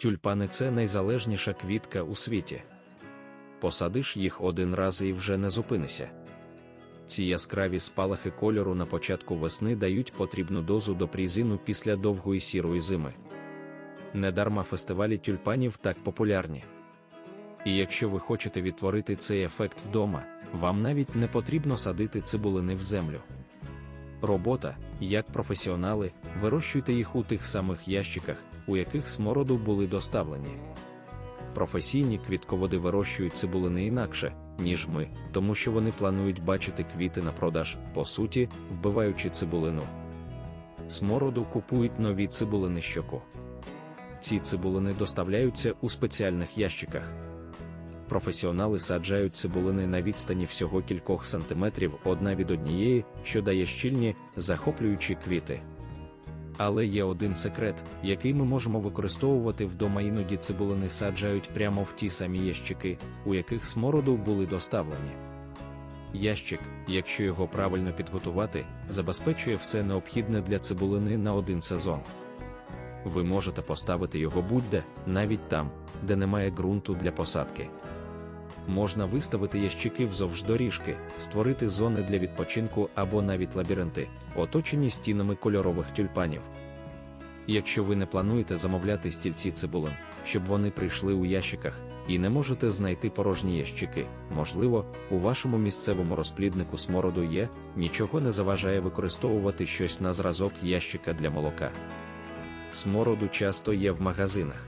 Тюльпани це найзалежніша квітка у світі. Посадиш їх один раз і вже не зупинися. Ці яскраві спалахи кольору на початку весни дають потрібну дозу до прізину після довгої сірої зими. Недарма фестивалі тюльпанів так популярні. І якщо ви хочете відтворити цей ефект вдома, вам навіть не потрібно садити цибулини в землю. Робота, як професіонали, вирощуйте їх у тих самих ящиках, у яких смороду були доставлені. Професійні квітководи вирощують цибулини інакше, ніж ми, тому що вони планують бачити квіти на продаж, по суті, вбиваючи цибулину. Смороду купують нові цибулини щоку. Ці цибулини доставляються у спеціальних ящиках. Професіонали саджають цибулини на відстані всього кількох сантиметрів одна від однієї, що дає щільні, захоплюючі квіти. Але є один секрет, який ми можемо використовувати вдома іноді цибулини саджають прямо в ті самі ящики, у яких смороду були доставлені. Ящик, якщо його правильно підготувати, забезпечує все необхідне для цибулини на один сезон. Ви можете поставити його будь-де, навіть там, де немає ґрунту для посадки. Можна виставити ящики вздовж доріжки, створити зони для відпочинку або навіть лабіринти, оточені стінами кольорових тюльпанів. Якщо ви не плануєте замовляти стільці цибулин, щоб вони прийшли у ящиках, і не можете знайти порожні ящики, можливо, у вашому місцевому розпліднику смороду є, нічого не заважає використовувати щось на зразок ящика для молока. Смороду часто є в магазинах.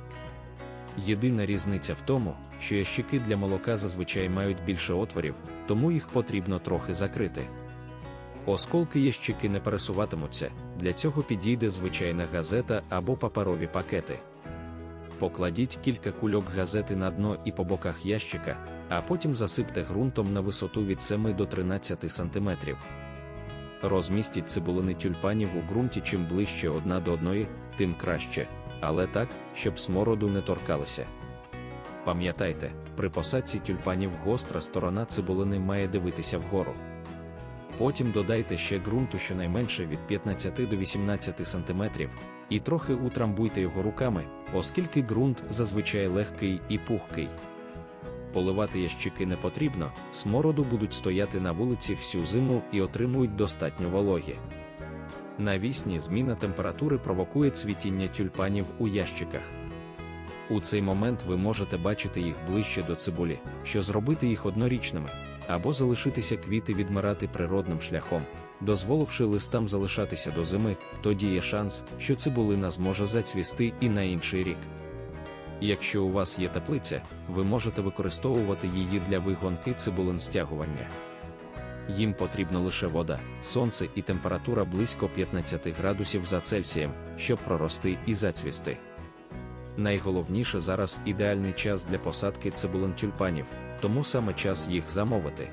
Єдина різниця в тому, що ящики для молока зазвичай мають більше отворів, тому їх потрібно трохи закрити. Осколки ящики не пересуватимуться, для цього підійде звичайна газета або паперові пакети. Покладіть кілька кульок газети на дно і по боках ящика, а потім засипте ґрунтом на висоту від 7 до 13 см. Розмістіть цибулини тюльпанів у ґрунті чим ближче одна до одної, тим краще, але так, щоб смороду не торкалося. Пам'ятайте, при посадці тюльпанів гостра сторона цибулини має дивитися вгору. Потім додайте ще ґрунту щонайменше від 15 до 18 см, і трохи утрамбуйте його руками, оскільки ґрунт зазвичай легкий і пухкий. Поливати ящики не потрібно, смороду будуть стояти на вулиці всю зиму і отримують достатньо вологі. Навісні зміна температури провокує цвітіння тюльпанів у ящиках. У цей момент ви можете бачити їх ближче до цибулі, що зробити їх однорічними, або залишитися квіти відмирати природним шляхом, дозволивши листам залишатися до зими, тоді є шанс, що цибулина зможе зацвісти і на інший рік. Якщо у вас є теплиця, ви можете використовувати її для вигонки цибулин стягування. Їм потрібна лише вода, сонце і температура близько 15 градусів за Цельсієм, щоб прорости і зацвісти. Найголовніше зараз ідеальний час для посадки цибулин тюльпанів, тому саме час їх замовити.